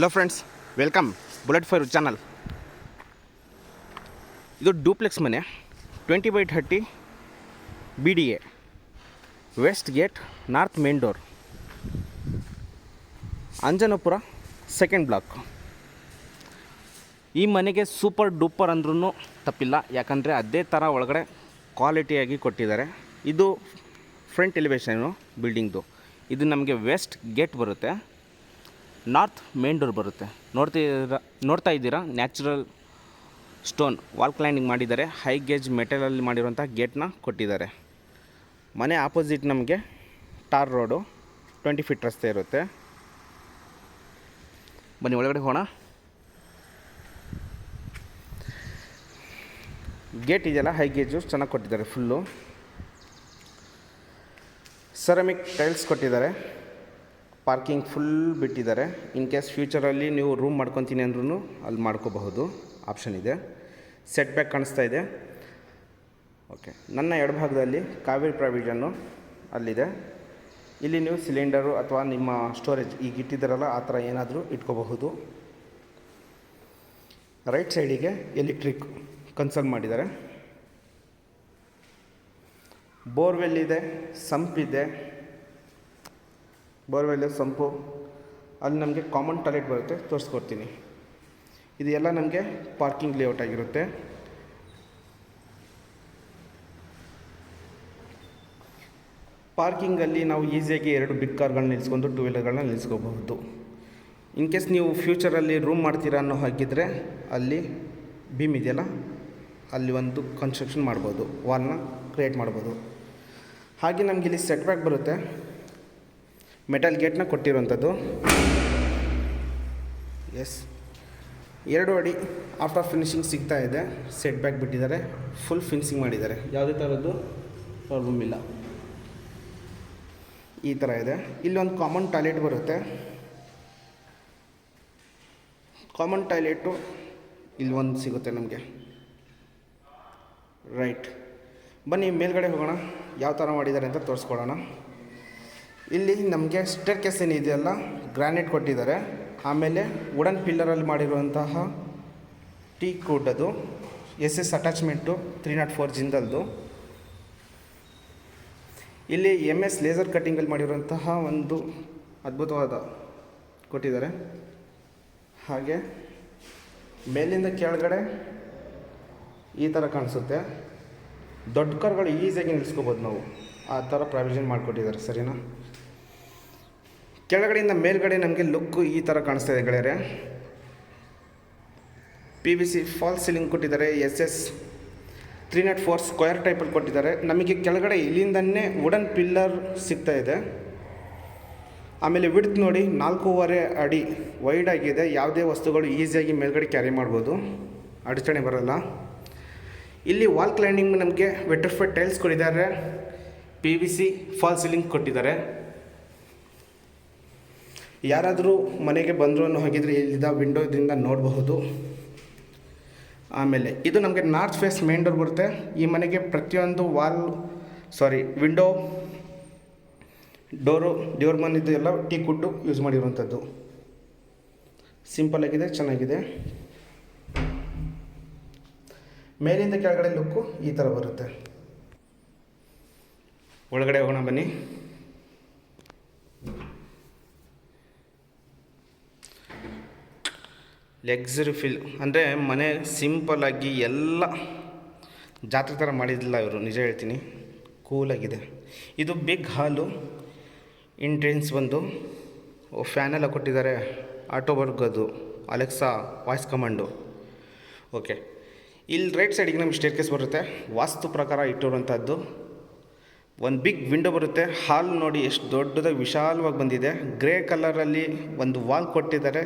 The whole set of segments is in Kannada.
Hello friends welcome bullet fire channel ಇದು ಡೂಪ್ಲೆಕ್ಸ್ ಮನೆ. Twenty by thirty B D A west gate north main door Anjanapura second block ಈ ಮನೆಗೆ ಸೂಪರ್ ಡೂಪರ್ ಅಂದ್ರೂ ತಪ್ಪಿಲ್ಲ. ಯಾಕಂದರೆ ಅದೇ ಥರ ಒಳಗಡೆ ಕ್ವಾಲಿಟಿಯಾಗಿ ಕೊಟ್ಟಿದ್ದಾರೆ. ಇದು ಫ್ರಂಟ್ ಎಲಿವೇಶನು ಬಿಲ್ಡಿಂಗ್ದು ಇದು ನಮಗೆ ವೆಸ್ಟ್ ಗೇಟ್ ಬರುತ್ತೆ. ನಾರ್ತ್ ಮೇನ್ ಡೋರ್ ಬರುತ್ತೆ. ನೋಡ್ತಿದ್ದೀರಾ ನೋಡ್ತಾ ಇದ್ದೀರಾ? ನ್ಯಾಚುರಲ್ ಸ್ಟೋನ್ ವಾಲ್ ಕ್ಲೈನಿಂಗ್ ಮಾಡಿದ್ದಾರೆ. ಹೈ ಗೇಜ್ ಮೆಟಲಲ್ಲಿ ಮಾಡಿರುವಂಥ ಗೇಟ್ನ ಕೊಟ್ಟಿದ್ದಾರೆ. ಮನೆ ಆಪೋಸಿಟ್ ನಮಗೆ ಟಾರ್ ರೋಡು. ಟ್ವೆಂಟಿ ಫೀಟ್ ರಸ್ತೆ ಇರುತ್ತೆ. ಬನ್ನಿ, ಒಳಗಡೆ ಹೋಗೋಣ. ಗೇಟ್ ಇದೆಯಲ್ಲ? ಹೈ ಗೇಜು ಚೆನ್ನಾಗಿ ಕೊಟ್ಟಿದ್ದಾರೆ, ಫುಲ್ಲು. ಸೆರಮಿಕ್ ಟೈಲ್ಸ್ ಕೊಟ್ಟಿದ್ದಾರೆ. ಪಾರ್ಕಿಂಗ್ ಫುಲ್ ಬಿಟ್ಟಿದ್ದಾರೆ. ಇನ್ ಕೇಸ್ ಫ್ಯೂಚರಲ್ಲಿ ನೀವು ರೂಮ್ ಮಾಡ್ಕೊತೀನಿ ಅಂದ್ರೂ ಅಲ್ಲಿ ಮಾಡ್ಕೋಬಹುದು. ಆಪ್ಷನ್ ಇದೆ. ಸೆಟ್ ಬ್ಯಾಕ್ ಕಾಣಿಸ್ತಾ ಇದೆ. ಓಕೆ ನನ್ನ ಎಡಭಾಗದಲ್ಲಿ ಕಾವೇರಿ ಪ್ರಾವಿಷನ್ನು ಅಲ್ಲಿದೆ. ಇಲ್ಲಿ ನೀವು ಸಿಲಿಂಡರು ಅಥವಾ ನಿಮ್ಮ ಸ್ಟೋರೇಜ್ ಈಗ ಇಟ್ಟಿದ್ದಾರಲ್ಲ, ಆ ಥರ ಏನಾದರೂ ಇಟ್ಕೋಬಹುದು. ರೈಟ್ ಸೈಡಿಗೆ ಎಲೆಕ್ಟ್ರಿಕ್ ಕನ್ಸಲ್ ಮಾಡಿದ್ದಾರೆ. ಬೋರ್ವೆಲ್ ಇದೆ ಸಂಪ್ ಇದೆ. ಬೋರ್ವೆಲ್ ಸಂಪು, ಅಲ್ಲಿ ನಮಗೆ ಕಾಮನ್ ಟಾಯ್ಲೆಟ್ ಬರುತ್ತೆ, ತೋರಿಸ್ಕೊಡ್ತೀನಿ. ಇದೆಲ್ಲ ನಮಗೆ ಪಾರ್ಕಿಂಗ್ ಲೇಔಟ್ ಆಗಿರುತ್ತೆ. ಪಾರ್ಕಿಂಗಲ್ಲಿ ನಾವು ಈಸಿಯಾಗಿ ಎರಡು ಬಿಗ್ ಕಾರ್ಗಳನ್ನ ನಿಲ್ಲಿಸ್ಕೊಂಡು ಟೂ ವೀಲರ್ಗಳನ್ನ ನಿಲ್ಲಿಸ್ಕೋಬಹುದು ಇನ್ ಕೇಸ್ ನೀವು ಫ್ಯೂಚರಲ್ಲಿ ರೂಮ್ ಮಾಡ್ತೀರಾ ಅನ್ನೋ ಹಾಗಿದ್ರೆ ಅಲ್ಲಿ ಬೀಮ್ ಇದೆಯಲ್ಲ, ಅಲ್ಲಿ ಒಂದು ಕನ್ಸ್ಟ್ರಕ್ಷನ್ ಮಾಡ್ಬೋದು ವಾಲ್ನ ಕ್ರಿಯೇಟ್ ಮಾಡ್ಬೋದು. ಹಾಗೆ ನಮಗೆ ಇಲ್ಲಿ ಸೆಟ್ ಬ್ಯಾಕ್ ಬರುತ್ತೆ. ಮೆಟಲ್ ಗೇಟ್ನ ಕೊಟ್ಟಿರುವಂಥದ್ದು. ಎಸ್ ಎರಡು ಅಡಿ ಆಫ್ಟರ್ ಫಿನಿಶಿಂಗ್ ಸಿಗ್ತಾ ಇದೆ. ಸೆಟ್ ಬ್ಯಾಕ್ ಬಿಟ್ಟಿದ್ದಾರೆ. ಫುಲ್ ಫಿನಿಶಿಂಗ್ ಮಾಡಿದ್ದಾರೆ. ಯಾವುದೇ ಥರದ್ದು ಪ್ರಾಬ್ಲಮ್ ಇಲ್ಲ. ಈ ಥರ ಇದೆ. ಇಲ್ಲಿ ಒಂದು ಕಾಮನ್ ಟಾಯ್ಲೆಟ್ ಬರುತ್ತೆ. ಕಾಮನ್ ಟಾಯ್ಲೆಟು ಇಲ್ಲಿ ಒಂದು ಸಿಗುತ್ತೆ ನಮಗೆ. ರೈಟ್ ಬನ್ನಿ ಮೇಲ್ಗಡೆ ಹೋಗೋಣ. ಯಾವ ಥರ ಮಾಡಿದ್ದಾರೆ ಅಂತ ತೋರಿಸ್ಕೊಡೋಣ. ಇಲ್ಲಿ ನಮಗೆ ಸ್ಟೇರ್ ಕೇಸ್ ಏನಿದೆಯಲ್ಲ ಗ್ರಾನೈಟ್ ಕೊಟ್ಟಿದ್ದಾರೆ. ಆಮೇಲೆ ವುಡನ್ ಪಿಲ್ಲರಲ್ಲಿ ಮಾಡಿರುವಂತಹ teak ಕೂಡದು S S attachment three nought four ಜಿಂದಲ್ದು. ಇಲ್ಲಿ ಎಂ ಎಸ್ ಲೇಸರ್ ಕಟ್ಟಿಂಗಲ್ಲಿ ಮಾಡಿರುವಂತಹ ಒಂದು ಅದ್ಭುತವಾದ ಕೊಟ್ಟಿದ್ದಾರೆ. ಹಾಗೆ ಮೇಲಿಂದ ಕೆಳಗಡೆ ಈ ಥರ ಕಾಣಿಸುತ್ತೆ. ದೊಡ್ಡ ಕಾರ್ಗಳು ಈಸಿಯಾಗಿ ನಿಲ್ಲಿಸ್ಕೋಬೋದು ನಾವು. ಆ ಥರ ಪ್ರಾವಿಷನ್ ಮಾಡಿಕೊಟ್ಟಿದ್ದಾರೆ, ಸರಿನಾ? ಕೆಳಗಡೆಯಿಂದ ಮೇಲ್ಗಡೆ ನಮಗೆ ಲುಕ್ಕು ಈ ಥರ ಕಾಣಿಸ್ತಾ ಇದೆ ಗೆಳೆಯರೆ. P V C false ceiling ಕೊಟ್ಟಿದ್ದಾರೆ S S three nought four square ಟೈಪಲ್ಲಿ ಕೊಟ್ಟಿದ್ದಾರೆ. ನಮಗೆ ಕೆಳಗಡೆ ಇಲ್ಲಿಂದನೇ ವುಡನ್ ಪಿಲ್ಲರ್ ಸಿಗ್ತಾ ಇದೆ. ಆಮೇಲೆ ವಿಡ್ತ್ ನೋಡಿ, ನಾಲ್ಕೂವರೆ ಅಡಿ ವೈಡ್ ಆಗಿದೆ. ಯಾವುದೇ ವಸ್ತುಗಳು ಈಸಿಯಾಗಿ ಮೇಲ್ಗಡೆ ಕ್ಯಾರಿ ಮಾಡ್ಬೋದು. ಅಡಚಣೆ ಬರಲ್ಲ. ಇಲ್ಲಿ ವಾಲ್ ಕ್ಲೈಂಡಿಂಗ್ ನಮಗೆ ವೆಟ್ರಿಫೈಡ್ ಟೈಲ್ಸ್ ಕೊಟ್ಟಿದ್ದಾರೆ. P V C false ceiling ಕೊಟ್ಟಿದ್ದಾರೆ. ಯಾರಾದರೂ ಮನೆಗೆ ಬಂದರು ಅನ್ನೋ ಹಾಗಿದ್ರೆ ಇಲ್ಲಿದ್ದ ವಿಂಡೋದಿಂದ ನೋಡಬಹುದು. ಆಮೇಲೆ ಇದು ನಮಗೆ ನಾರ್ತ್ ಫೇಸ್ ಮೇನ್ ಡೋರ್ ಬರುತ್ತೆ. ಈ ಮನೆಗೆ ಪ್ರತಿಯೊಂದು wall sorry window door door Mann ಇದು ಎಲ್ಲ ಟೀ ಕುಡ್ಡು ಯೂಸ್ ಮಾಡಿರುವಂಥದ್ದು ಸಿಂಪಲ್ ಆಗಿದೆ, ಚೆನ್ನಾಗಿದೆ. ಮೇಲಿಂದ ಕೆಳಗಡೆ ಲುಕ್ಕು ಈ ಥರ ಬರುತ್ತೆ. ಒಳಗಡೆ ಹೋಗೋಣ ಬನ್ನಿ. ಲೆಗ್ಸರಿ ಫೀಲ್ ಅಂದರೆ ಮನೆ ಸಿಂಪಲ್ಲಾಗಿ ಎಲ್ಲ ಜಾತ್ರೆ ಥರ ಮಾಡಿದಿಲ್ಲ ಇವರು, ನಿಜ ಹೇಳ್ತೀನಿ. ಕೂಲಾಗಿದೆ ಇದು ಬಿಗ್ ಹಾಲು ಇಂಟ್ರೆನ್ಸ್ ಬಂದು ಫ್ಯಾನೆಲ್ಲ ಕೊಟ್ಟಿದ್ದಾರೆ. ಆಟೋ ಬರ್ಗದು ಅಲೆಕ್ಸಾ ವಾಯ್ಸ್ ಕಮಾಂಡು ಓಕೆ ಇಲ್ಲಿ ರೈಟ್ ಸೈಡಿಗೆ ನಮ್ಮ ಸ್ಟೇರ್ ಕೇಸ್ ಬರುತ್ತೆ. ವಾಸ್ತು ಪ್ರಕಾರ ಇಟ್ಟಿರುವಂಥದ್ದು ಒಂದು ಬಿಗ್ ವಿಂಡೋ ಬರುತ್ತೆ. ಹಾಲ್ ನೋಡಿ ಎಷ್ಟು ದೊಡ್ಡದಾಗಿ ವಿಶಾಲವಾಗಿ ಬಂದಿದೆ. ಗ್ರೇ ಕಲರಲ್ಲಿ ಒಂದು ವಾಲ್ ಕೊಟ್ಟಿದ್ದಾರೆ.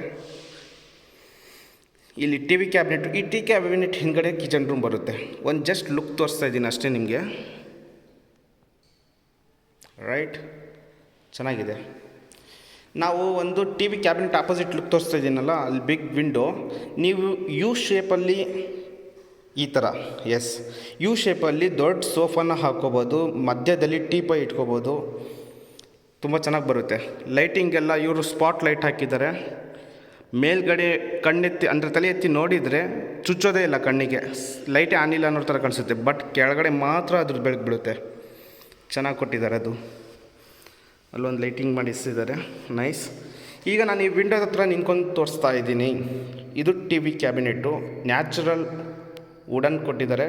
ಇಲ್ಲಿ ಟಿ ವಿ ಕ್ಯಾಬಿನೆಟ್, ಈ ಟಿ ಕ್ಯಾಬಿನೆಟ್ ಹಿಂದ್ಗಡೆ ಕಿಚನ್ ರೂಮ್ ಬರುತ್ತೆ. ಒಂದು ಜಸ್ಟ್ ಲುಕ್ ತೋರಿಸ್ತಾ ಇದ್ದೀನಿ ಅಷ್ಟೇ ನಿಮಗೆ. ರೈಟ್ ಚೆನ್ನಾಗಿದೆ. ನಾವು ಒಂದು T V cabinet opposite look ತೋರಿಸ್ತಾ ಇದ್ದೀನಲ್ಲ, ಅಲ್ಲಿ ಬಿಗ್ ವಿಂಡೋ ನೀವು ಯು ಶೇಪಲ್ಲಿ ಈ ಥರ ಎಸ್ ಯು ಶೇಪಲ್ಲಿ ದೊಡ್ಡ ಸೋಫಾನ ಹಾಕ್ಕೋಬೋದು, ಮಧ್ಯದಲ್ಲಿ ಟೀಪೈ ಇಟ್ಕೋಬೋದು. ತುಂಬ ಚೆನ್ನಾಗಿ ಬರುತ್ತೆ. ಲೈಟಿಂಗ್ ಎಲ್ಲ ಇವರು ಸ್ಪಾಟ್ ಲೈಟ್ ಹಾಕಿದ್ದಾರೆ. ಮೇಲ್ಗಡೆ ಕಣ್ಣೆತ್ತಿ, ಅಂದರೆ ತಲೆ ಎತ್ತಿ ನೋಡಿದರೆ ಚುಚ್ಚೋದೇ ಇಲ್ಲ ಕಣ್ಣಿಗೆ. ಲೈಟೇ ಆನಿಲ್ಲ ಅನ್ನೋ ಥರ ಕಾಣಿಸುತ್ತೆ. ಬಟ್ ಕೆಳಗಡೆ ಮಾತ್ರ ಅದ್ರ ಬೆಳಕು ಬೀಳುತ್ತೆ. ಚೆನ್ನಾಗಿ ಕೊಟ್ಟಿದ್ದಾರೆ ಅದು. ಅಲ್ಲೊಂದು ಲೈಟಿಂಗ್ ಮಾಡಿಸಿದ್ದಾರೆ ನೈಸ್ ಈಗ ನಾನು ಈ ವಿಂಡೋದ ಹತ್ರ ನಿಂತ್ಕೊಂಡು ತೋರಿಸ್ತಾ ಇದ್ದೀನಿ. ಇದು T V cabinet natural wooden ಕೊಟ್ಟಿದ್ದಾರೆ.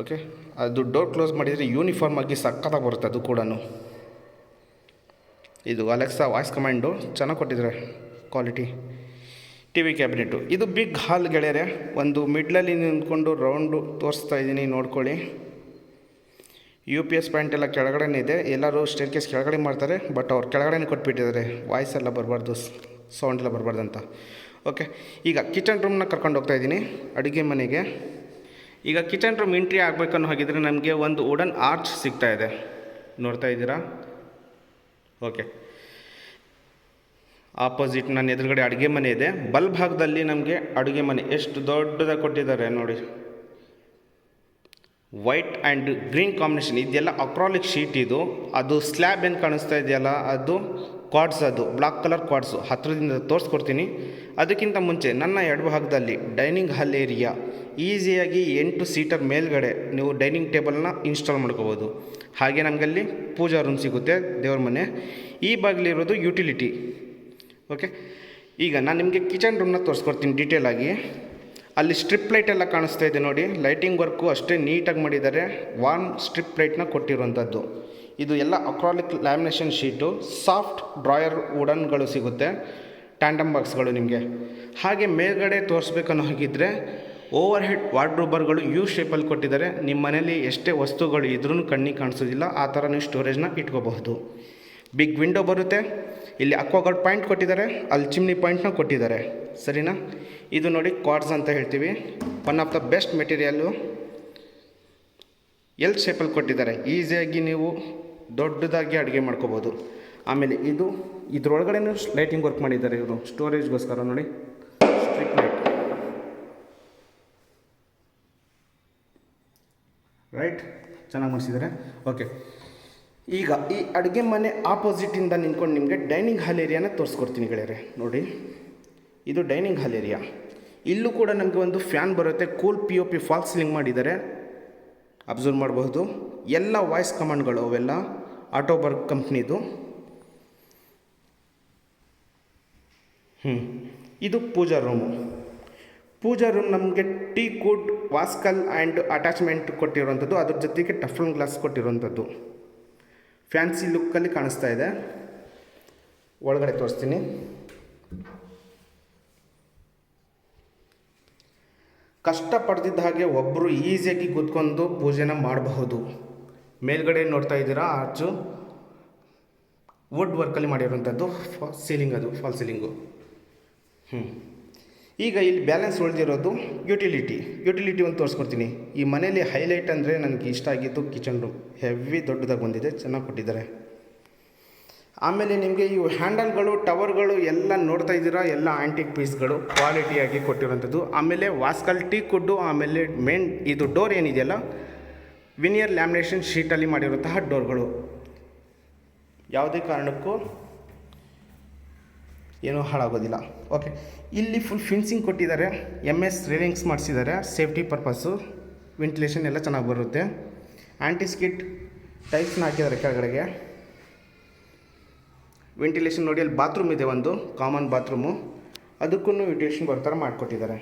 ಓಕೆ ಅದು ಡೋರ್ ಕ್ಲೋಸ್ ಮಾಡಿದರೆ ಯೂನಿಫಾರ್ಮ್ ಆಗಿ ಸಕ್ಕತ್ತಾಗಿ ಬರುತ್ತೆ ಅದು ಕೂಡ ಇದು ಅಲೆಕ್ಸಾ ವಾಯ್ಸ್ ಕಮಾಂಡು ಚೆನ್ನಾಗಿ ಕೊಟ್ಟಿದ್ದಾರೆ ಕ್ವಾಲಿಟಿ ಟಿ ವಿ ಕ್ಯಾಬಿನೆಟ್ಟು ಇದು ಬಿಗ್ ಹಾಲ್ ಗೆಳೆಯರೆ, ಒಂದು ಮಿಡ್ಲಲ್ಲಿ ನಿಂತ್ಕೊಂಡು ರೌಂಡು ತೋರಿಸ್ತಾ ಇದ್ದೀನಿ, ನೋಡ್ಕೊಳ್ಳಿ. ಯು ಪಿ ಎಸ್ ಪಾಯಿಂಟ್ ಎಲ್ಲ ಕೆಳಗಡೆನೇ ಇದೆ. ಎಲ್ಲರೂ ಸ್ಟೇರ್ ಕೇಸ್ ಕೆಳಗಡೆ ಮಾಡ್ತಾರೆ ಬಟ್ ಅವ್ರು ಕೆಳಗಡೆನೇ ಕೊಟ್ಬಿಟ್ಟಿದ್ದಾರೆ. ವಾಯ್ಸ್ ಎಲ್ಲ ಬರಬಾರ್ದು ಸೌಂಡ್ ಎಲ್ಲ ಬರಬಾರ್ದು ಅಂತ. ಓಕೆ ಈಗ ಕಿಚನ್ ರೂಮ್ನ ಕರ್ಕೊಂಡು ಹೋಗ್ತಾ ಇದ್ದೀನಿ, ಅಡುಗೆ ಮನೆಗೆ. ಈಗ ಕಿಚನ್ ರೂಮ್ ಎಂಟ್ರಿ ಆಗಬೇಕನ್ನೋ ಹಾಗಿದ್ರೆ ನಮಗೆ ಒಂದು ವುಡನ್ ಆರ್ಚ್ ಸಿಗ್ತಾ ಇದೆ. ನೋಡ್ತಾ ಇದ್ದೀರಾ? ಓಕೆ ಆಪೋಸಿಟ್ ನನ್ನ ಎದುರುಗಡೆ ಅಡುಗೆ ಮನೆ ಇದೆ. ಬಲ್ಭಾಗದಲ್ಲಿ ನಮಗೆ ಅಡುಗೆ ಮನೆ ಎಷ್ಟು ದೊಡ್ಡದಾಗಿ ಕೊಟ್ಟಿದ್ದಾರೆ ನೋಡಿ. ವೈಟ್ ಆ್ಯಂಡ್ ಗ್ರೀನ್ ಕಾಂಬಿನೇಷನ್ ಇದೆಲ್ಲ ಅಕ್ರಾಲಿಕ್ ಶೀಟ್ ಇದು. ಅದು ಸ್ಲ್ಯಾಬ್ ಏನು ಕಾಣಿಸ್ತಾ ಇದೆಯಲ್ಲ, ಅದು ಕ್ವಾಡ್ಸ್ ಅದು. ಬ್ಲಾಕ್ ಕಲರ್ ಕ್ವಾಡ್ಸು ಹತ್ತಿರದಿಂದ ತೋರಿಸ್ಕೊಡ್ತೀನಿ. ಅದಕ್ಕಿಂತ ಮುಂಚೆ ನನ್ನ ಎಡಭಾಗದಲ್ಲಿ ಡೈನಿಂಗ್ ಹಾಲ್ ಏರಿಯಾ ಈಸಿಯಾಗಿ ಎಂಟು ಸೀಟರ್ ಮೇಲ್ಗಡೆ ನೀವು ಡೈನಿಂಗ್ ಟೇಬಲ್ನ ಇನ್ಸ್ಟಾಲ್ ಮಾಡ್ಕೋಬೋದು. ಹಾಗೆ ನಮಗಲ್ಲಿ ಪೂಜಾ ರೂಮ್ ಸಿಗುತ್ತೆ ದೇವ್ರ ಮನೆ. ಈ ಬಾಗಿಲಿರೋದು ಯುಟಿಲಿಟಿ ಓಕೆ ಈಗ ನಾನು ನಿಮಗೆ ಕಿಚನ್ ರೂಮ್ನ ತೋರಿಸ್ಕೊಡ್ತೀನಿ ಆಗಿ. ಅಲ್ಲಿ ಸ್ಟ್ರಿಪ್ ಲೈಟ್ ಎಲ್ಲ ಕಾಣಿಸ್ತಾ ಇದೆ ನೋಡಿ. ಲೈಟಿಂಗ್ ವರ್ಕು ಅಷ್ಟೇ ನೀಟಾಗಿ ಮಾಡಿದ್ದಾರೆ. ವಾರ್ಮ್ ಸ್ಟ್ರಿಪ್ ಲೈಟ್ನ ಕೊಟ್ಟಿರುವಂಥದ್ದು ಇದು ಎಲ್ಲ acrylic lamination sheet soft drawer ವುಡನ್ಗಳು ಸಿಗುತ್ತೆ. ಟ್ಯಾಂಡಮ್ ಬಾಕ್ಸ್ಗಳು ನಿಮಗೆ. ಹಾಗೆ ಮೇಲ್ಗಡೆ ತೋರಿಸ್ಬೇಕನ್ನೋ ಹಾಗಿದ್ರೆ ಓವರ್ ಹೆಡ್ ವಾರ್ಡ್ರೋಬರ್ಗಳು ಯು ಶೇಪಲ್ಲಿ ಕೊಟ್ಟಿದ್ದಾರೆ. ನಿಮ್ಮ ಮನೆಯಲ್ಲಿ ಎಷ್ಟೇ ವಸ್ತುಗಳು ಇದ್ರೂ ಕಣ್ಣಿಗೆ ಕಾಣಿಸೋದಿಲ್ಲ. ಆ ಥರ ನೀವು ಸ್ಟೋರೇಜ್ನ ಇಟ್ಕೋಬಹುದು. ಬಿಗ್ ವಿಂಡೋ ಬರುತ್ತೆ. ಇಲ್ಲಿ ಅಕ್ವಾಗಾರ್ಡ್ ಪಾಯಿಂಟ್ ಕೊಟ್ಟಿದ್ದಾರೆ. ಅಲ್ಲಿ ಚಿಮ್ನಿ ಪಾಯಿಂಟ್ನ ಕೊಟ್ಟಿದ್ದಾರೆ. ಸರಿನಾ? ಇದು ನೋಡಿ ಕ್ವಾಡ್ಸ್ ಅಂತ ಹೇಳ್ತೀವಿ. One of the best material. L ಶೇಪಲ್ಲಿ ಕೊಟ್ಟಿದ್ದಾರೆ. ಈಸಿಯಾಗಿ ನೀವು ದೊಡ್ಡದಾಗಿ ಅಡುಗೆ ಮಾಡ್ಕೋಬೋದು ಆಮೇಲೆ ಇದು ಇದ್ರೊಳಗಡೆನೂ ಲೈಟಿಂಗ್ ವರ್ಕ್ ಮಾಡಿದ್ದಾರೆ ಇವರು. ಸ್ಟೋರೇಜ್ಗೋಸ್ಕರ ನೋಡಿ ಸ್ಟ್ರಿಪ್ ಲೈಟ್ ರೈಟ್ ಚೆನ್ನಾಗಿ ಮಾಡಿಸಿದ್ದಾರೆ ಓಕೆ ಈಗ ಈ ಅಡುಗೆ ಮನೆ ಆಪೋಸಿಟಿಂದ ನಿಂತ್ಕೊಂಡು ನಿಮಗೆ ಡೈನಿಂಗ್ ಹಾಲ್ ಏರಿಯಾನ ತೋರಿಸ್ಕೊಡ್ತೀನಿ ಗೆಳೆಯರೆ. ನೋಡಿ, ಇದು ಡೈನಿಂಗ್ ಹಾಲ್ ಏರಿಯಾ ಇಲ್ಲೂ ಕೂಡ ನಮಗೆ ಒಂದು ಫ್ಯಾನ್ ಬರುತ್ತೆ. Cool P O P false ceiling ಮಾಡಿದ್ದಾರೆ ಅಬ್ಸರ್ವ್ ಮಾಡಬಹುದು. ಎಲ್ಲ ವಾಯ್ಸ್ ಕಮಾಂಡ್ಗಳು ಅವೆಲ್ಲ. ಆಟೋಬರ್ಗ್ ಕಂಪ್ನಿದು ಹ್ಞೂ ಇದು ಪೂಜಾ ರೂಮು ಪೂಜಾ ರೂಮ್ ನಮಗೆ ಟೀ ಕುಡ್ ವಾಸ್ಕಲ್ ಆ್ಯಂಡ್ ಅಟ್ಯಾಚ್ಮೆಂಟ್ ಕೊಟ್ಟಿರುವಂಥದ್ದು, ಅದ್ರ ಜೊತೆಗೆ ಟಫ್ಲನ್ ಗ್ಲಾಸ್ ಕೊಟ್ಟಿರುವಂಥದ್ದು. ಫ್ಯಾನ್ಸಿ ಲುಕ್ಕಲ್ಲಿ ಕಾಣಿಸ್ತಾ ಇದೆ. ಒಳಗಡೆ ತೋರಿಸ್ತೀನಿ. ಕಷ್ಟಪಡ್ದಿದ್ದ ಹಾಗೆ ಒಬ್ಬರು ಈಸಿಯಾಗಿ ಕೂತ್ಕೊಂಡು ಪೂಜೆನ ಮಾಡಬಹುದು. ಮೇಲ್ಗಡೆ ನೋಡ್ತಾ ಇದ್ದೀರಾ ಆಚು ವುಡ್ ವರ್ಕಲ್ಲಿ ಮಾಡಿರುವಂಥದ್ದು, ಫಾ ಸೀಲಿಂಗ್ ಅದು, ಫಾಲ್ ಸೀಲಿಂಗು. ಹ್ಞೂ ಈಗ ಇಲ್ಲಿ ಬ್ಯಾಲೆನ್ಸ್ ಉಳಿದಿರೋದು ಯುಟಿಲಿಟಿ ಯುಟಿಲಿಟಿ ಒಂದು ತೋರಿಸ್ಕೊಡ್ತೀನಿ. ಈ ಮನೇಲಿ ಹೈಲೈಟ್ ಅಂದರೆ ನನಗೆ ಇಷ್ಟ ಆಗಿದ್ದು ಕಿಚನ್ ರೂಮ್ ಹೆವಿ ದೊಡ್ಡದಾಗಿ ಬಂದಿದೆ, ಚೆನ್ನಾಗಿ ಕೊಟ್ಟಿದ್ದಾರೆ. ಆಮೇಲೆ ನಿಮಗೆ ಇವು ಹ್ಯಾಂಡಲ್ಗಳು ಟವರ್ಗಳು ಎಲ್ಲ ನೋಡ್ತಾ ಇದ್ದೀರಾ? ಎಲ್ಲ ಆ್ಯಂಟಿಕ್ ಪೀಸ್ಗಳು ಕ್ವಾಲಿಟಿಯಾಗಿ ಕೊಟ್ಟಿರೋಂಥದ್ದು ಆಮೇಲೆ ವಾಸ್ಕಲ್ ಟೀ ಕುಡ್ಡು ಆಮೇಲೆ ಮೇನ್ ಇದು ಡೋರ್ ಏನಿದೆಯಲ್ಲ? ವಿನಿಯರ್ ಲ್ಯಾಮಿನೇಷನ್ ಶೀಟಲ್ಲಿ ಮಾಡಿರುವಂತಹ ಡೋರ್ಗಳು ಯಾವುದೇ ಕಾರಣಕ್ಕೂ ಏನೂ ಹಾಳಾಗೋದಿಲ್ಲ. ಓಕೆ ಇಲ್ಲಿ ಫುಲ್ ಫಿನ್ಸಿಂಗ್ ಕೊಟ್ಟಿದ್ದಾರೆ. ಎಂ ಎಸ್ ರೇಲಿಂಗ್ಸ್ ಮಾಡಿಸಿದ್ದಾರೆ. ಸೇಫ್ಟಿ ಪರ್ಪಸ್ಸು ವೆಂಟಿಲೇಷನ್ ಎಲ್ಲ ಚೆನ್ನಾಗಿ ಬರುತ್ತೆ. ಆ್ಯಂಟಿಸ್ಕಿಟ್ ಟೈಲ್ಸ್ನ ಹಾಕಿದ್ದಾರೆ ಕೆಳಗಡೆಗೆ. ವೆಂಟಿಲೇಷನ್ ನೋಡಿ, ಅಲ್ಲಿ ಬಾತ್ರೂಮ್ ಇದೆ ಒಂದು ಕಾಮನ್ ಬಾತ್ರೂಮು ಅದಕ್ಕೂ ವೆಂಟಿಲೇಷನ್ ಬರೋ ಥರ ಮಾಡಿಕೊಟ್ಟಿದ್ದಾರೆ.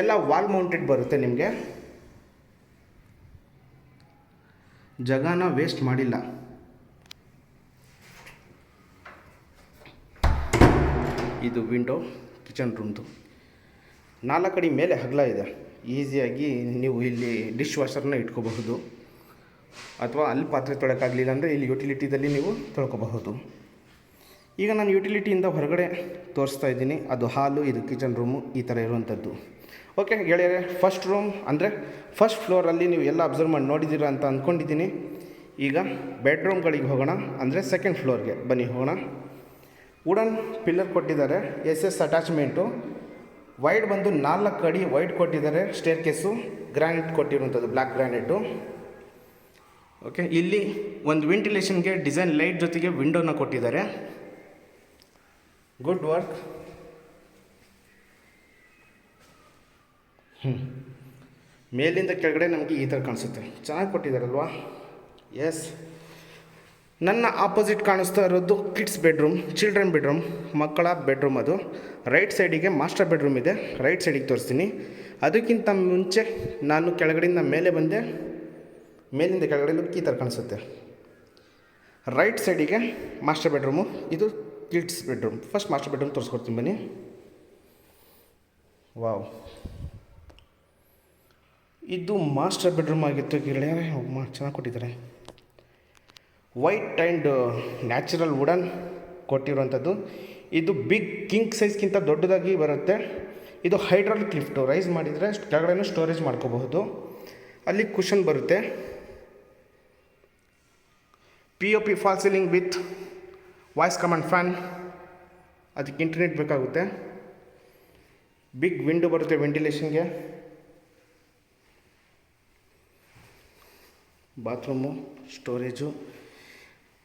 ಎಲ್ಲ ವಾಲ್ ಮೌಂಟೆಡ್ ಬರುತ್ತೆ ನಿಮಗೆ. ಜಗಾನ ವೇಸ್ಟ್ ಮಾಡಿಲ್ಲ. ಇದು ವಿಂಡೋ, ಕಿಚನ್ ರೂಮ್ದು. ನಾಲ್ಕು ಅಡಿ ಮೇಲೆ ಹಗಲ ಇದೆ. ಈಸಿಯಾಗಿ ನೀವು ಇಲ್ಲಿ ಡಿಶ್ ವಾಷರ್ನ ಇಟ್ಕೋಬಹುದು. ಅಥವಾ ಅಲ್ಲಿ ಪಾತ್ರೆ ತೊಳಕಾಗಲಿಲ್ಲ ಅಂದರೆ ಇಲ್ಲಿ ಯುಟಿಲಿಟಿದಲ್ಲಿ ನೀವು ತೊಳ್ಕೊಬಹುದು. ಈಗ ನಾನು ಯುಟಿಲಿಟಿಯಿಂದ ಹೊರಗಡೆ ತೋರಿಸ್ತಾ ಇದ್ದೀನಿ. ಅದು ಹಾಲು, ಇದು ಕಿಚನ್ ರೂಮು, ಈ ಥರ ಇರುವಂಥದ್ದು. ಓಕೆ, ಗೆಳೆಯರೆ, ಫಸ್ಟ್ ರೂಮ್ ಅಂದರೆ ಫಸ್ಟ್ ಫ್ಲೋರಲ್ಲಿ ನೀವು ಎಲ್ಲ ಅಬ್ಸರ್ವ್ ಮಾಡಿ ನೋಡಿದ್ದೀರ ಅಂತ ಅಂದ್ಕೊಂಡಿದ್ದೀನಿ. ಈಗ ಬೆಡ್ರೂಮ್ಗಳಿಗೆ ಹೋಗೋಣ ಅಂದರೆ ಸೆಕೆಂಡ್ ಫ್ಲೋರ್ಗೆ ಬನ್ನಿ, ಹೋಗೋಣ. ವುಡನ್ ಪಿಲ್ಲರ್ ಕೊಟ್ಟಿದ್ದಾರೆ ಎಸ್ ಎಸ್ ಅಟ್ಯಾಚ್ಮೆಂಟು ವೈಡ್ ಬಂದು ನಾಲ್ಕು ಅಡಿ ವೈಡ್ ಕೊಟ್ಟಿದ್ದಾರೆ ಸ್ಟೇರ್ ಕೇಸು ಗ್ರಾನೈಟ್ ಕೊಟ್ಟಿರುವಂಥದ್ದು ಬ್ಲ್ಯಾಕ್ ಗ್ರಾನೈಟು ಓಕೆ ಇಲ್ಲಿ ಒಂದು ವೆಂಟಿಲೇಷನ್ಗೆ ಡಿಸೈನ್ ಲೈಟ್ ಜೊತೆಗೆ ವಿಂಡೋನ ಕೊಟ್ಟಿದ್ದಾರೆ. ಗುಡ್ ವರ್ಕ್ ಹ್ಞೂ ಮೇಲಿಂದ ಕೆಳಗಡೆ ನಮಗೆ ಈ ಥರ ಕಾಣಿಸುತ್ತೆ. ಚೆನ್ನಾಗಿ ಕೊಟ್ಟಿದ್ದಾರಲ್ವಾ? ಎಸ್ ನನ್ನ ಆಪೋಸಿಟ್ ಕಾಣಿಸ್ತಾ ಇರೋದು ಕಿಡ್ಸ್ ಬೆಡ್ರೂಮ್ ಚಿಲ್ಡ್ರನ್ ಬೆಡ್ರೂಮ್ ಮಕ್ಕಳ ಬೆಡ್ರೂಮ್ ಅದು. ರೈಟ್ ಸೈಡಿಗೆ ಮಾಸ್ಟರ್ ಬೆಡ್ರೂಮ್ ಇದೆ. ರೈಟ್ ಸೈಡಿಗೆ ತೋರಿಸ್ತೀನಿ. ಅದಕ್ಕಿಂತ ಮುಂಚೆ ನಾನು ಕೆಳಗಡೆಯಿಂದ ಮೇಲೆ ಬಂದೆ. ಮೇಲಿಂದ ಕೆಳಗಡೆ ಕೀ ಥರ ಕಾಣಿಸುತ್ತೆ. ರೈಟ್ ಸೈಡಿಗೆ ಮಾಸ್ಟರ್ ಬೆಡ್ರೂಮು ಇದು kids bedroom first master bedroom ತೋರಿಸ್ಕೊಡ್ತೀನಿ ಬನ್ನಿ. ವಾವ್ ಇದು ಮಾಸ್ಟರ್ ಬೆಡ್ರೂಮ್ ಆಗಿತ್ತು ಗೆಳೆಯ ಚೆನ್ನಾಗಿ ಕೊಟ್ಟಿದ್ದಾರೆ. ವೈಟ್ ಆ್ಯಂಡ್ ನ್ಯಾಚುರಲ್ ವುಡನ್ ಕೊಟ್ಟಿರುವಂಥದ್ದು. ಇದು ಬಿಗ್ ಕಿಂಗ್ ಸೈಜ್ಗಿಂತ ದೊಡ್ಡದಾಗಿ ಬರುತ್ತೆ. ಇದು ಹೈಡ್ರಾಲಿಕ್ ಲಿಫ್ಟು ರೈಸ್ ಮಾಡಿದರೆ ಕೆಳಗಡೆನೂ ಸ್ಟೋರೇಜ್ ಮಾಡ್ಕೋಬಹುದು. ಅಲ್ಲಿ ಕುಷನ್ ಬರುತ್ತೆ. P O P false ceiling with voice command fan ಅದಕ್ಕೆ ಇಂಟರ್ನೆಟ್ ಬೇಕಾಗುತ್ತೆ. ಬಿಗ್ ವಿಂಡೋ ಬರುತ್ತೆ ವೆಂಟಿಲೇಷನ್ಗೆ ಬಾತ್ರೂಮು ಸ್ಟೋರೇಜು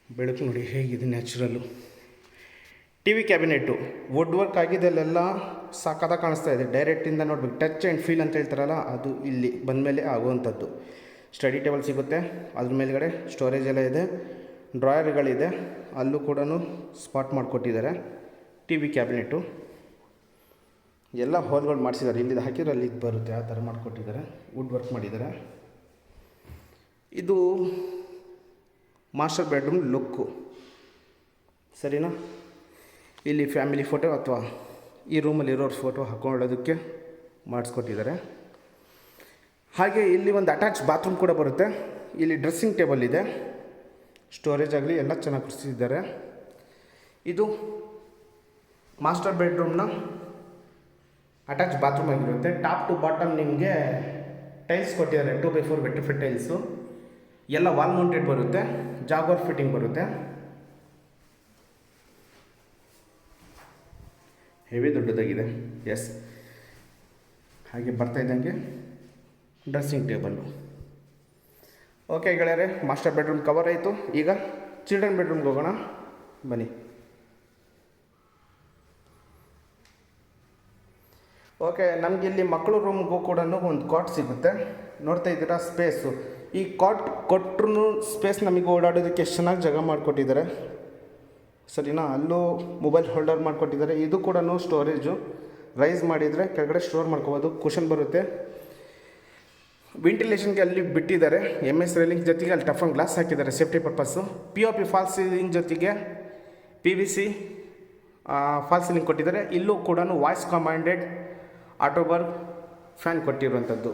ಬೆಳಕು ನೋಡಿ ಹೇಗಿದೆ natural. T V cabinet, wood work ಆಗಿದೆ, ಅಲ್ಲೆಲ್ಲ ಸಾಕಾದ ಕಾಣಿಸ್ತಾ ಇದೆ. ಡೈರೆಕ್ಟಿಂದ ನೋಡ್ಬೇಕು, ಟಚ್ ಆ್ಯಂಡ್ ಫೀಲ್ ಅಂತ ಹೇಳ್ತಾರಲ್ಲ, ಅದು ಇಲ್ಲಿ ಬಂದ ಮೇಲೆ ಆಗುವಂಥದ್ದು. ಸ್ಟಡಿ ಟೇಬಲ್ ಸಿಗುತ್ತೆ, ಅದ್ರ ಮೇಲ್ಗಡೆ ಸ್ಟೋರೇಜ್ ಎಲ್ಲ ಇದೆ, ಡ್ರಾಯರ್ಗಳಿದೆ, ಅಲ್ಲೂ ಕೂಡ ಸ್ಪಾಟ್ ಮಾಡಿಕೊಟ್ಟಿದ್ದಾರೆ ಟಿ ವಿ ಕ್ಯಾಬಿನೆಟ್ಟು. ಎಲ್ಲ ಹೋಲ್ಗಳು ಮಾಡಿಸಿದ್ದಾರೆ ಇಲ್ಲಿದ್ದು ಹಾಕಿದ್ರೆ ಅಲ್ಲಿಗೆ ಬರುತ್ತೆ, ಆ ಥರ ಮಾಡಿಕೊಟ್ಟಿದ್ದಾರೆ, ವುಡ್ ವರ್ಕ್ ಮಾಡಿದ್ದಾರೆ. ಇದು ಮಾಸ್ಟರ್ ಬೆಡ್ರೂಮ್ ಲುಕ್ಕು ಸರಿನಾ? ಇಲ್ಲಿ ಫ್ಯಾಮಿಲಿ ಫೋಟೋ ಅಥವಾ ಈ ರೂಮಲ್ಲಿ ಇರೋರ ಫೋಟೋ ಹಾಕ್ಕೊಳ್ಳೋದಕ್ಕೆ ಮಾಡಿಸ್ಕೊಟ್ಟಿದ್ದಾರೆ. ಹಾಗೆ ಇಲ್ಲಿ ಒಂದು ಅಟ್ಯಾಚ್ ಬಾತ್ರೂಮ್ ಕೂಡ ಬರುತ್ತೆ. ಇಲ್ಲಿ ಡ್ರೆಸ್ಸಿಂಗ್ ಟೇಬಲ್ ಇದೆ. ಸ್ಟೋರೇಜ್ ಆಗಲಿ ಎಲ್ಲ ಚೆನ್ನಾಗಿ ಕುಡಿಸಿದ್ದಾರೆ. ಇದು ಮಾಸ್ಟರ್ ಬೆಡ್ರೂಮ್ನ ಅಟ್ಯಾಚ್ ಬಾತ್ರೂಮ್ ಆಗಿರುತ್ತೆ. ಟಾಪ್ ಟು ಬಾಟಮ್ ನಿಮಗೆ ಟೈಲ್ಸ್ ಕೊಟ್ಟಿದ್ದಾರೆ. Two by four vitrified tiles ಎಲ್ಲ ವಾಲ್ ಮೌಂಟೆಡ್ ಬರುತ್ತೆ. ಜಾಗರ್ ಫಿಟ್ಟಿಂಗ್ ಬರುತ್ತೆ. ಹೆವಿ ದೊಡ್ಡದಾಗಿದೆ. ಎಸ್ ಹಾಗೆ ಬರ್ತಾ ಇದ್ದಂಗೆ ಡ್ರೆಸ್ಸಿಂಗ್ ಟೇಬಲ್ಲು ಓಕೆ ಗೆಳೆಯರೆ ಮಾಸ್ಟರ್ ಬೆಡ್ರೂಮ್ ಕವರ್ ಆಯಿತು. ಈಗ ಚಿಲ್ಡ್ರನ್ ಬೆಡ್ರೂಮ್ಗೆ ಹೋಗೋಣ. ಬನ್ನಿ. ಓಕೆ ನಮಗೆ ಇಲ್ಲಿ ಮಕ್ಕಳು ರೂಮ್ಗೂ ಕೂಡ ಒಂದು ಕಾಟ್ ಸಿಗುತ್ತೆ. ನೋಡ್ತಾ ಇದ್ದೀರಾ ಸ್ಪೇಸು ಈ ಕಾಟ್ ಕೊಟ್ಟರು ಸ್ಪೇಸ್ ನಮಗೆ ಓಡಾಡೋದಕ್ಕೆ ಎಷ್ಟು ಚೆನ್ನಾಗಿ ಜಾಗ ಮಾಡಿಕೊಟ್ಟಿದ್ದಾರೆ ಸರಿನಾ? ಅಲ್ಲೂ ಮೊಬೈಲ್ ಹೋಲ್ಡರ್ ಮಾಡಿಕೊಟ್ಟಿದ್ದಾರೆ ಇದು ಕೂಡ ಸ್ಟೋರೇಜು ರೈಸ್ ಮಾಡಿದರೆ ಕೆಳಗಡೆ ಸ್ಟೋರ್ ಮಾಡ್ಕೋಬೋದು. ಕುಷನ್ ಬರುತ್ತೆ. ವೆಂಟಿಲೇಷನ್ಗೆ ಅಲ್ಲಿ ಬಿಟ್ಟಿದ್ದಾರೆ. ಎಂ ಎಸ್ ರೈಲಿಂಗ್ ಜೊತೆಗೆ ಅಲ್ಲಿ ಟಫನ್ ಗ್ಲಾಸ್ ಹಾಕಿದ್ದಾರೆ. Safety purpose P O P false ceiling ಜೊತೆಗೆ P V C false ceiling ಕೊಟ್ಟಿದ್ದಾರೆ. ಇಲ್ಲೂ ಕೂಡ ವಾಯ್ಸ್ ಕಮಾಂಡೆಡ್ ಆಟೋಬರ್ಗ್ ಫ್ಯಾನ್ ಕೊಟ್ಟಿರುವಂಥದ್ದು.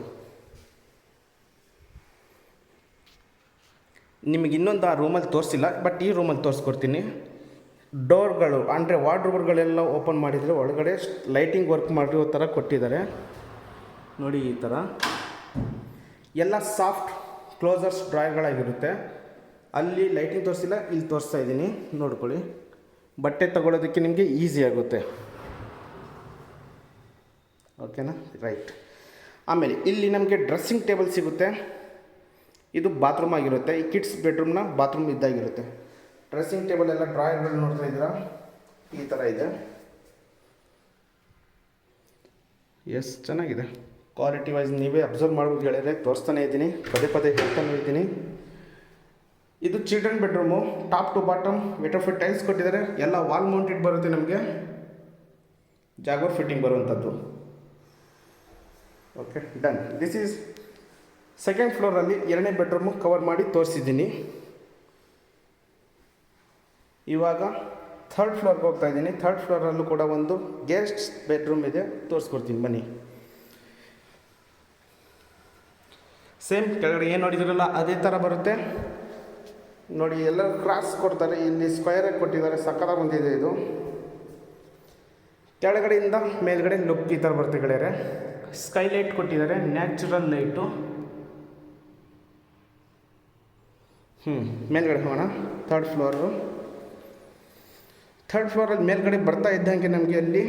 ನಿಮಗೆ ಇನ್ನೊಂದು ಆ ರೂಮಲ್ಲಿ ತೋರಿಸಿಲ್ಲ ಬಟ್ ಈ ರೂಮಲ್ಲಿ ತೋರಿಸ್ಕೊಡ್ತೀನಿ. ಡೋರ್ಗಳು ಅಂದರೆ ವಾರ್ಡ್ರೋಬ್ಗಳೆಲ್ಲ ಓಪನ್ ಮಾಡಿದರೆ ಒಳಗಡೆ ಲೈಟಿಂಗ್ ವರ್ಕ್ ಮಾಡಿರೋ ಥರ ಕೊಟ್ಟಿದ್ದಾರೆ. ನೋಡಿ ಈ ಥರ ಎಲ್ಲ ಸಾಫ್ಟ್ ಕ್ಲೋಸರ್ಸ್ ಡ್ರಾಯರ್ಗಳಾಗಿರುತ್ತೆ ಅಲ್ಲಿ ಲೈಟಿಂಗ್ ತೋರಿಸಿಲ್ಲ, ಇಲ್ಲಿ ತೋರಿಸ್ತಾ ಇದ್ದೀನಿ. ನೋಡ್ಕೊಳ್ಳಿ. ಬಟ್ಟೆ ತಗೊಳ್ಳೋದಕ್ಕೆ ನಿಮಗೆ ಈಸಿ ಆಗುತ್ತೆ. ಓಕೆನಾ ರೈಟ್ ಆಮೇಲೆ ಇಲ್ಲಿ ನಮಗೆ ಡ್ರೆಸ್ಸಿಂಗ್ ಟೇಬಲ್ ಸಿಗುತ್ತೆ. ಇದು ಬಾತ್ರೂಮ್ ಆಗಿರುತ್ತೆ. ಈ ಕಿಡ್ಸ್ ಬೆಡ್ರೂಮ್ನ ಬಾತ್ರೂಮ್ ಇದ್ದಾಗಿರುತ್ತೆ. ಡ್ರೆಸ್ಸಿಂಗ್ ಟೇಬಲ್ ಎಲ್ಲ ಡ್ರಾಯರ್ಗಳು ನೋಡ್ತಾ ಇದ್ದೀರಾ? ಈ ಥರ ಇದೆ. ಎಸ್ ಚೆನ್ನಾಗಿದೆ. ಕ್ವಾಲಿಟಿ ವೈಸ್ ನೀವೇ ಅಬ್ಸರ್ವ್ ಮಾಡ್ಬೋದು ಹೇಳಿದ್ರೆ ತೋರಿಸ್ತಾನೆ ಇದ್ದೀನಿ. ಪದೇ ಪದೇ ಹೇಳ್ತಾನೆ ಇದ್ದೀನಿ. ಇದು children bedroom top to bottom vitrified tiles ಕೊಟ್ಟಿದ್ದಾರೆ. ಎಲ್ಲ ವಾಲ್ ಮೌಂಟೆಡ್ ಬರುತ್ತೆ ನಮಗೆ. ಜಾಗೋ ಫಿಟ್ಟಿಂಗ್ ಬರುವಂಥದ್ದು okay done this is second ಫ್ಲೋರಲ್ಲಿ ಎರಡನೇ ಬೆಡ್ರೂಮು ಕವರ್ ಮಾಡಿ ತೋರಿಸಿದ್ದೀನಿ. ಇವಾಗ ಥರ್ಡ್ ಫ್ಲೋರ್ಗೆ ಹೋಗ್ತಾ ಇದ್ದೀನಿ. ಥರ್ಡ್ ಫ್ಲೋರಲ್ಲೂ ಕೂಡ ಒಂದು ಗೆಸ್ಟ್ ಬೆಡ್ರೂಮ್ ಇದೆ. ತೋರಿಸ್ಕೊಡ್ತೀನಿ, ಬನ್ನಿ. ಸೇಮ್ ಕೆಳಗಡೆ ಏನು ನೋಡಿದ್ರಲ್ಲ, ಅದೇ ಥರ ಬರುತ್ತೆ. ನೋಡಿ ಎಲ್ಲ ಕ್ರಾಸ್ ಕೊಡ್ತಾರೆ, ಇಲ್ಲಿ ಸ್ಕ್ವೇರಾಗಿ ಕೊಟ್ಟಿದ್ದಾರೆ, ಸಕ್ಕತ್ತಾಗಿ ಬಂದಿದೆ ಇದು. ಕೆಳಗಡೆಯಿಂದ ಮೇಲ್ಗಡೆ ಲುಕ್ ಈ ಥರ ಬರುತ್ತೆ ಗೆಳೆಯರೆ ಸ್ಕೈ ಲೈಟ್ ಕೊಟ್ಟಿದ್ದಾರೆ ನ್ಯಾಚುರಲ್ ಲೈಟು ಹ್ಞೂ ಮೇಲ್ಗಡೆ ಹೋಗೋಣ. ಥರ್ಡ್ ಫ್ಲೋರು ಥರ್ಡ್ ಫ್ಲೋರಲ್ಲಿ ಮೇಲ್ಗಡೆ ಬರ್ತಾ ಇದ್ದಂಗೆ ನಮಗೆ ಅಲ್ಲಿ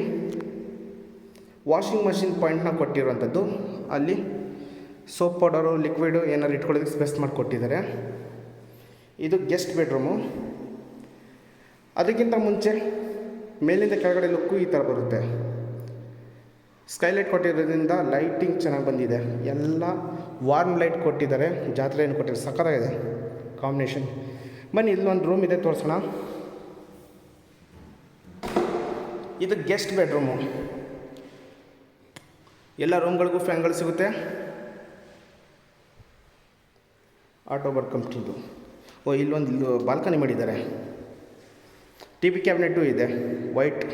ವಾಷಿಂಗ್ ಮಷಿನ್ ಪಾಯಿಂಟ್ನ ಕೊಟ್ಟಿರುವಂಥದ್ದು. ಅಲ್ಲಿ ಸೋಪ್ ಪೌಡರು ಲಿಕ್ವಿಡು ಏನಾರು ಇಟ್ಕೊಳ್ಳೋದಕ್ಕೆ ಸ್ಪೇಸ್ ಮಾಡಿಕೊಟ್ಟಿದ್ದಾರೆ. ಇದು ಗೆಸ್ಟ್ ಬೆಡ್ರೂಮು ಅದಕ್ಕಿಂತ ಮುಂಚೆ ಮೇಲಿಂದ ಕೆಳಗಡೆ ಲುಕ್ಕು ಈ ಥರ ಬರುತ್ತೆ. ಸ್ಕೈಲೈಟ್ ಕೊಟ್ಟಿರೋದ್ರಿಂದ ಲೈಟಿಂಗ್ ಚೆನ್ನಾಗಿ ಬಂದಿದೆ. ಎಲ್ಲ ವಾರ್ಮ್ ಲೈಟ್ ಕೊಟ್ಟಿದ್ದಾರೆ. ಜಾತ್ರೆ ಏನು ಕೊಟ್ಟಿದ್ದಾರೆ? ಸಕ್ಕತ್ತಾಗಿದೆ. ಕಾಂಬಿನೇಷನ್ ಬನ್ನಿ ಇಲ್ಲೊಂದು ರೂಮ್ ಇದೆ, ತೋರಿಸೋಣ. ಇದು ಗೆಸ್ಟ್ ಬೆಡ್ರೂಮು ಎಲ್ಲ ರೂಮ್ಗಳಿಗೂ ಫ್ಯಾನ್ಗಳು ಸಿಗುತ್ತೆ. ಆಟೋ ಕಂಪ್ನಿದು ಓ ಇಲ್ಲೊಂದು ಇಲ್ಲಿ ಬಾಲ್ಕನಿ ಮಾಡಿದ್ದಾರೆ. ಟಿ ವಿ ಕ್ಯಾಬಿನೆಟು ಇದೆ ವೈಟ್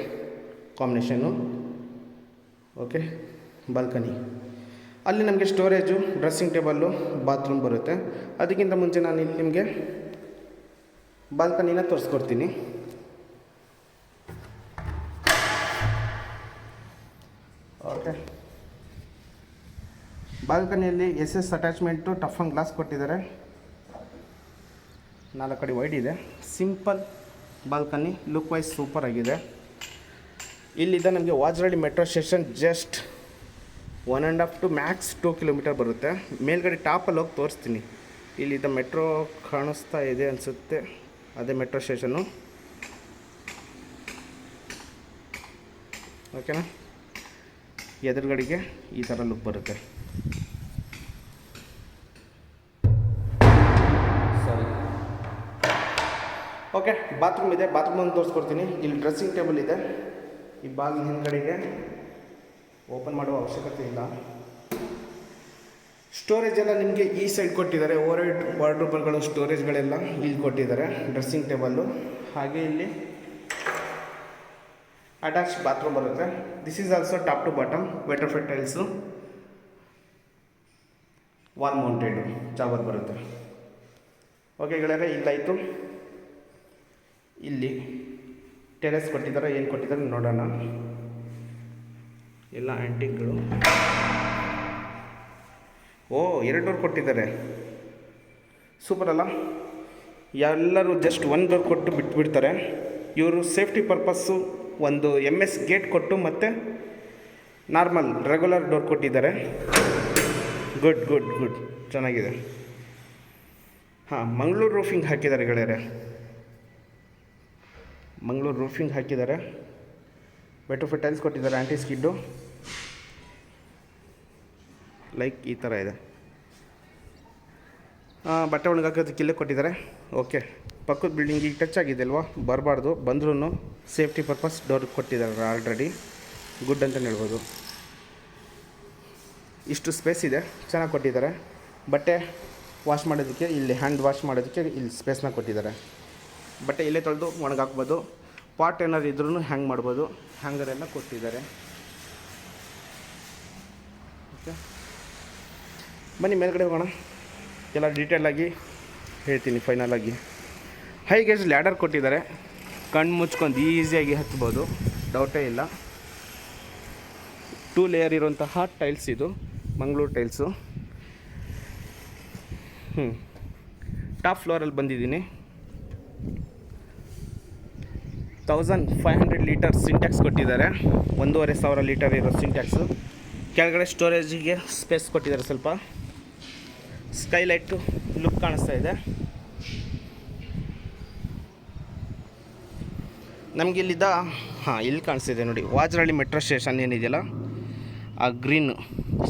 ಕಾಂಬಿನೇಷನ್ನು ಓಕೆ ಬಾಲ್ಕನಿ ಅಲ್ಲಿ ನಮಗೆ ಸ್ಟೋರೇಜು ಡ್ರೆಸ್ಸಿಂಗ್ ಟೇಬಲ್ಲು ಬಾತ್ರೂಮ್ ಬರುತ್ತೆ. ಅದಕ್ಕಿಂತ ಮುಂಚೆ ನಾನು ಇಲ್ಲಿ ನಿಮಗೆ ಬಾಲ್ಕನಿನ ತೋರಿಸ್ಕೊಡ್ತೀನಿ. Okay ಬಾಲ್ಕನಿಯಲ್ಲಿ S S attachment tough and glass ಕೊಟ್ಟಿದ್ದಾರೆ. ನಾಲ್ಕು ಕಡೆ ವೈಡ್ ಇದೆ. Simple balcony look wise super ಆಗಿದೆ. ಇಲ್ಲಿದ್ದ ನಮಗೆ Vajarahalli metro station just one and half to max two kilometre ಬರುತ್ತೆ. ಮೇಲ್ಗಡೆ ಟಾಪಲ್ಲಿ ಹೋಗಿ ತೋರಿಸ್ತೀನಿ. ಇಲ್ಲಿದ್ದ ಮೆಟ್ರೋ ಕಾಣಿಸ್ತಾ ಇದೆ ಅನಿಸುತ್ತೆ. ಅದೇ ಮೆಟ್ರೋ ಸ್ಟೇಷನ್ನು ಓಕೆನಾ ಎದುರುಗಡೆಗೆ ಈ ಥರ ಲುಕ್ ಬರುತ್ತೆ. ಸರಿ. ಓಕೆ ಬಾತ್ರೂಮ್ ಇದೆ. ಬಾತ್ರೂಮ್ ಒಂದು ತೋರಿಸ್ಕೊಡ್ತೀನಿ. ಇಲ್ಲಿ ಡ್ರೆಸ್ಸಿಂಗ್ ಟೇಬಲ್ ಇದೆ. ಈ ಬಾಗಿಲು ಹಿಂದ್ಗಡೆಗೆ. ಓಪನ್ ಮಾಡುವ ಅವಶ್ಯಕತೆ ಇಲ್ಲ. ಸ್ಟೋರೇಜ್ ಎಲ್ಲ ನಿಮಗೆ ಈ ಸೈಡ್ ಕೊಟ್ಟಿದ್ದಾರೆ. ಓವರ್ ಹೆಡ್ ವಾರ್ಡ್ರೂಬರ್ಗಳು ಸ್ಟೋರೇಜ್ಗಳೆಲ್ಲ ಇಲ್ಲಿ ಕೊಟ್ಟಿದ್ದಾರೆ. Dressing table. ಹಾಗೆ ಇಲ್ಲಿ ಅಟ್ಯಾಚ್ ಬಾತ್ರೂಮ್ ಬರುತ್ತೆ. This is also top to bottom vitrified tiles wall mounted shower ಬರುತ್ತೆ. ಓಕೆ ಗೆಳೆಯರೆ ಇಲ್ಲಾಯಿತು ಇಲ್ಲಿ ಟೆರೆಸ್ ಕೊಟ್ಟಿದ್ದಾರೆ. ಏನು ಕೊಟ್ಟಿದ್ದಾರೆ ನೋಡೋಣ. ಎಲ್ಲ ಆ್ಯಂಟಿಕ್ಗಳು ಓ, ಎರಡು ಡೋರ್ ಕೊಟ್ಟಿದ್ದಾರೆ. ಸೂಪರ್ ಅಲ್ಲ? ಎಲ್ಲರೂ ಜಸ್ಟ್ ಒಂದು ಡೋರ್ ಕೊಟ್ಟು ಬಿಟ್ಬಿಡ್ತಾರೆ. ಇವರು ಸೇಫ್ಟಿ ಪರ್ಪಸ್ಸು ಒಂದು ಎಂ ಎಸ್ ಗೇಟ್ ಕೊಟ್ಟು ಮತ್ತು ನಾರ್ಮಲ್ ರೆಗ್ಯುಲರ್ ಡೋರ್ ಕೊಟ್ಟಿದ್ದಾರೆ. ಗುಡ್ ಗುಡ್ ಗುಡ್ ಚೆನ್ನಾಗಿದೆ. ಹಾಂ, ಮಂಗಳೂರು ರೂಫಿಂಗ್ ಹಾಕಿದ್ದಾರೆ ಗೆಳೆಯರೆ. ಮಂಗಳೂರು ರೂಫಿಂಗ್ ಹಾಕಿದ್ದಾರೆ. ಬೆಟರ್ಫಿಟ್ ಟೈಲ್ಸ್ ಕೊಟ್ಟಿದ್ದಾರೆ ಆ್ಯಂಟಿ ಸ್ಕಿಡ್ಡು ಲೈಕ್ ಈ ಥರ ಇದೆ. ಬಟ್ಟೆ ಒಣಗಾಕೋದಕ್ಕೆ ಇಲ್ಲೇ ಕೊಟ್ಟಿದ್ದಾರೆ. ಓಕೆ ಪಕ್ಕದ ಬಿಲ್ಡಿಂಗಿಗೆ ಟಚ್ ಆಗಿದೆ ಅಲ್ವಾ? ಬರಬಾರ್ದು. ಬಂದ್ರೂ ಸೇಫ್ಟಿ ಪರ್ಪಸ್ ಡೋರ್ ಕೊಟ್ಟಿದ್ದಾರೆ ಆಲ್ರೆಡಿ ಗುಡ್ ಅಂತಲೇ ಹೇಳ್ಬೋದು. ಇಷ್ಟು ಸ್ಪೇಸ್ ಇದೆ. ಚೆನ್ನಾಗಿ ಕೊಟ್ಟಿದ್ದಾರೆ. ಬಟ್ಟೆ ವಾಶ್ ಮಾಡೋದಕ್ಕೆ, ಇಲ್ಲಿ ಹ್ಯಾಂಡ್ ವಾಶ್ ಮಾಡೋದಕ್ಕೆ ಇಲ್ಲಿ ಸ್ಪೇಸ್ನ ಕೊಟ್ಟಿದ್ದಾರೆ. ಬಟ್ಟೆ ಇಲ್ಲೇ ತೊಳೆದು ಒಣಗಾಕ್ಬೋದು. ಪಾಟ್ ಏನಾದ್ರು ಇದ್ರೂ ಹ್ಯಾಂಗ್ ಮಾಡ್ಬೋದು? ಹ್ಯಾಂಗರೆಲ್ಲ ಕೊಟ್ಟಿದ್ದಾರೆ. ಓಕೆ. ಬನ್ನಿ, ಮೇಲ್ಗಡೆ ಹೋಗೋಣ. ಎಲ್ಲ ಡೀಟೇಲಾಗಿ ಹೇಳ್ತೀನಿ ಫೈನಲಾಗಿ ಹೈ ಗೇಜ್ ಲ್ಯಾಡರ್ ಕೊಟ್ಟಿದ್ದಾರೆ. ಕಣ್ಣು ಮುಚ್ಕೊಂಡು ಈಸಿಯಾಗಿ ಹತ್ಬೋದು. ಡೌಟೇ ಇಲ್ಲ. ಟೂ ಲೇಯರ್ ಇರುವಂತಹ ಟೈಲ್ಸ್ ಇದು. ಮಂಗಳೂರು ಟೈಲ್ಸು ಹ್ಞೂ ಟಾಪ್ ಫ್ಲೋರಲ್ಲಿ ಬಂದಿದ್ದೀನಿ. Thousand five hundred litre Sintex ಕೊಟ್ಟಿದ್ದಾರೆ. ಒಂದೂವರೆ ಸಾವಿರ ಲೀಟರ್ ಇರೋ ಸಿಂಟ್ಯಾಕ್ಸು ಕೆಳಗಡೆ ಸ್ಟೋರೇಜಿಗೆ ಸ್ಪೇಸ್ ಕೊಟ್ಟಿದ್ದಾರೆ ಸ್ವಲ್ಪ. ಸ್ಕೈಲೈಟು ಲುಕ್ ಕಾಣಿಸ್ತಾ ಇದೆ. ನಮಗೆ ಇಲ್ಲಿದ್ದ ಹಾಂ, ಇಲ್ಲಿ ಕಾಣಿಸ್ತಿದೆ ನೋಡಿ. ವಾಜರಳ್ಳಿ ಮೆಟ್ರೋ ಸ್ಟೇಷನ್ ಏನಿದೆಯಲ್ಲ, ಆ ಗ್ರೀನ್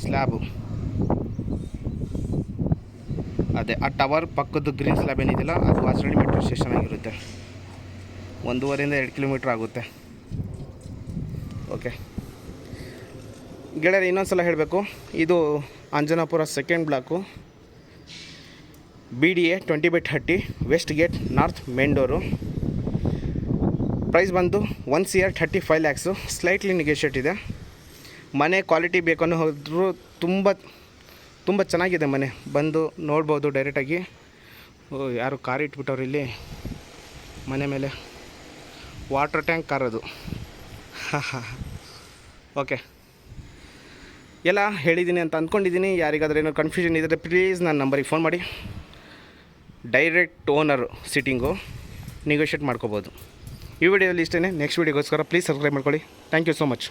ಸ್ಲ್ಯಾಬು. ಅದೇ, ಆ ಟವರ್ ಪಕ್ಕದ ಗ್ರೀನ್ ಸ್ಲ್ಯಾಬ್ ಏನಿದೆಯಲ್ಲ, ಅದು ವಾಜರಳ್ಳಿ ಮೆಟ್ರೋ ಸ್ಟೇಷನ್ ಆಗಿರುತ್ತೆ. ಒಂದೂವರೆಯಿಂದ ಎರಡು ಕಿಲೋಮೀಟ್ರ್ ಆಗುತ್ತೆ. ಓಕೆ ಗೆಳೆಯರು ಇನ್ನೊಂದು ಸಲ ಹೇಳಬೇಕು. ಇದು Anjanapura second block B D A twenty by thirty west gate north main price ಬಂದು one C R thirty five lakhs slightly negotiate ಇದೆ. ಮನೆ ಕ್ವಾಲಿಟಿ ಬೇಕನ್ನೋ ಹೋದರೂ ತುಂಬ ತುಂಬ ಚೆನ್ನಾಗಿದೆ ಮನೆ. ಬಂದು ನೋಡ್ಬೋದು ಡೈರೆಕ್ಟಾಗಿ ಯಾರು ಕಾರ್ ಇಟ್ಬಿಟ್ಟವ್ರು ಇಲ್ಲಿ? ಮನೆ ಮೇಲೆ. Water tank car okay. ಎಲ್ಲ ಹೇಳಿದ್ದೀನಿ ಅಂತ ಅಂದ್ಕೊಂಡಿದ್ದೀನಿ. ಯಾರಿಗಾದ್ರೂ ಏನೋ ಕನ್ಫ್ಯೂಷನ್ ಇದ್ದರೆ ಪ್ಲೀಸ್ ನನ್ನ ನಂಬರಿಗೆ ಫೋನ್ ಮಾಡಿ. ಡೈರೆಕ್ಟ್ ಓನರು ಸಿಟ್ಟಿಂಗು ನೆಗೋಷಿಯೇಟ್ ಮಾಡ್ಕೋಬೋದು. ಈ ವಿಡಿಯೋದಲ್ಲಿ ಇಷ್ಟೇ ನೆಕ್ಸ್ಟ್ ವೀಡಿಯೋಗೋಸ್ಕರ ಪ್ಲೀಸ್ ಸಬ್ಸ್ಕ್ರೈಬ್ ಮಾಡ್ಕೊಳ್ಳಿ. Thank you so much